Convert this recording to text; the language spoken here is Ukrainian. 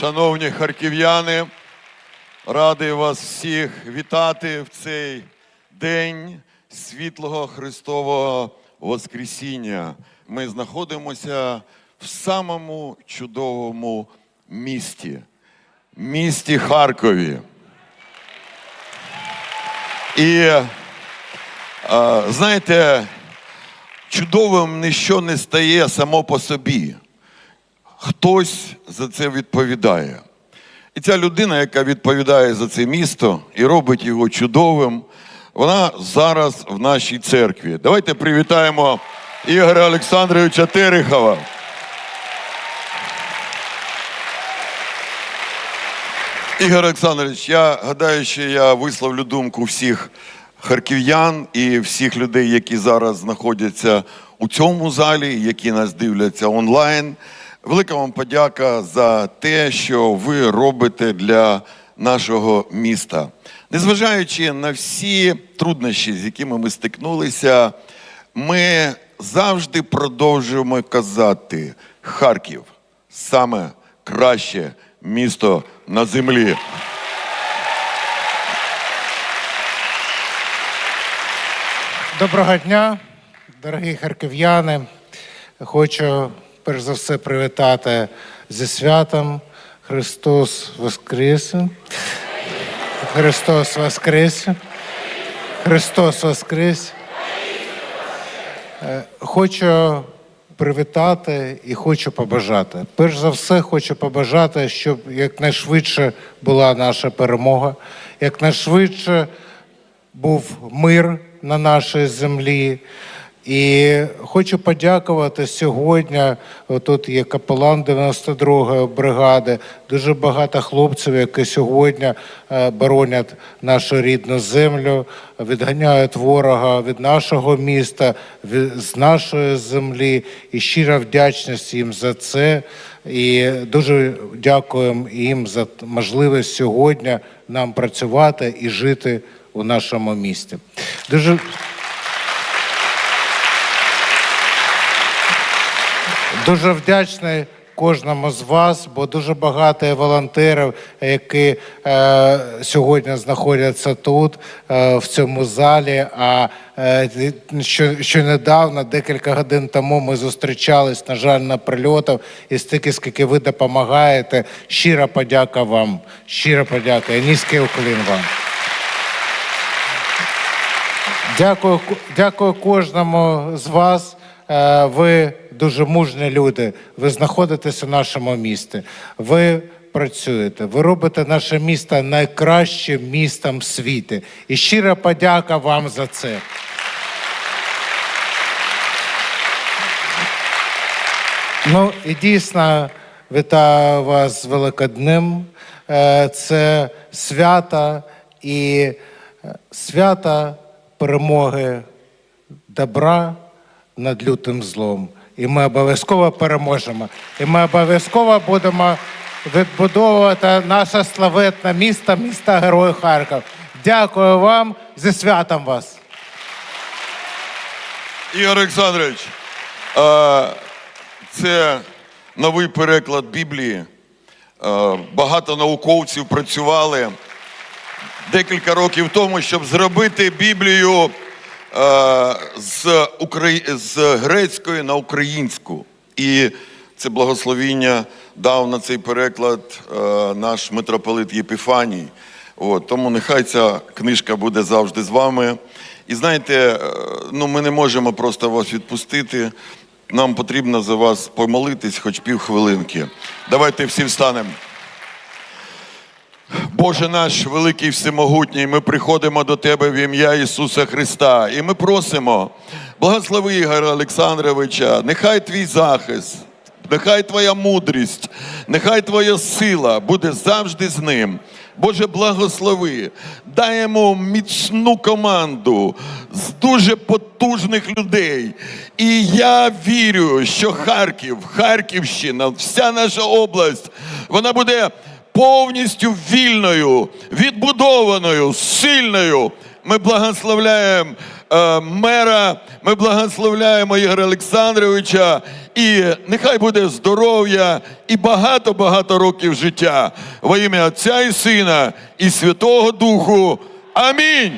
Шановні харків'яни, радий вас всіх вітати в цей день світлого Христового Воскресіння. Ми знаходимося в самому чудовому місті, місті Харкові. І знаєте, чудовим ніщо не стає само по собі хтось за це відповідає. І ця людина, яка відповідає за це місто і робить його чудовим, вона зараз в нашій церкві. Давайте привітаємо Ігоря Олександровича Терехова. Ігор Олександрович, я гадаю, що я висловлю думку всіх харків'ян і всіх людей, які зараз знаходяться у цьому залі, які нас дивляться онлайн. Велика вам подяка за те, що ви робите для нашого міста. Незважаючи на всі труднощі, з якими ми стикнулися, ми завжди продовжуємо казати: Харків саме краще місто на землі. Доброго дня, дорогі харків'яни. Хочу перш за все привітати зі святом Христос Воскрес. Христос Воскрес. Христос Воскрес. Е, Хочу привітати і хочу побажати. Перш за все, хочу побажати, щоб якнайшвидше була наша перемога, якнайшвидше був мир на нашій землі. І хочу подякувати сьогодні. Тут є капелан 92-ї бригади, дуже багато хлопців, які сьогодні е, боронять нашу рідну землю, відганяють ворога від нашого міста, з нашої землі. І щира вдячність їм за це. І дуже дякуємо їм за можливість сьогодні нам працювати і жити у нашому місті. Дуже Дуже вдячний кожному з вас, бо дуже багато волонтерів, які е, сьогодні знаходяться тут, е, в цьому залі. А е, що, що недавно, декілька годин тому, ми зустрічались, на жаль, на прильотах, і стільки, скільки ви допомагаєте. Щира подяка вам. Щира подяка. І низький уклін вам. Дякую, дякую кожному з вас. Е, Ви дуже мужні люди. Ви знаходитесь у нашому місті. Ви працюєте. Ви робите наше місто найкращим містом в світі. І щира подяка вам за це. Ну і дійсно вітаю вас з Великоднем. Е, Це свято і е, свято перемоги добра над лютим злом. І ми обов'язково переможемо. І ми обов'язково будемо відбудовувати наше славетне місто, місто Герой Харків. Дякую вам зі святом вас. Ігор Олександрович, це новий переклад Біблії. Багато науковців працювали декілька років тому, щоб зробити Біблію з, украї... з грецької на українську. І це благословіння дав на цей переклад е, наш митрополит Єпіфаній. От, тому нехай ця книжка буде завжди з вами. І знаєте, е, ну ми не можемо просто вас відпустити. Нам потрібно за вас помолитись хоч півхвилинки. Давайте всі встанемо. Боже наш великий всемогутній, ми приходимо до Тебе в ім'я Ісуса Христа. І ми просимо, благослови Ігоря Олександровича, нехай твій захист, нехай Твоя мудрість, нехай Твоя сила буде завжди з ним. Боже, благослови, йому міцну команду з дуже потужних людей. І я вірю, що Харків, Харківщина, вся наша область, вона буде повністю вільною, відбудованою, сильною. Ми благословляємо е, мера. Ми благословляємо Ігоря Олександровича. І нехай буде здоров'я і багато-багато років життя. Во ім'я Отця і Сина і Святого Духу. Амінь.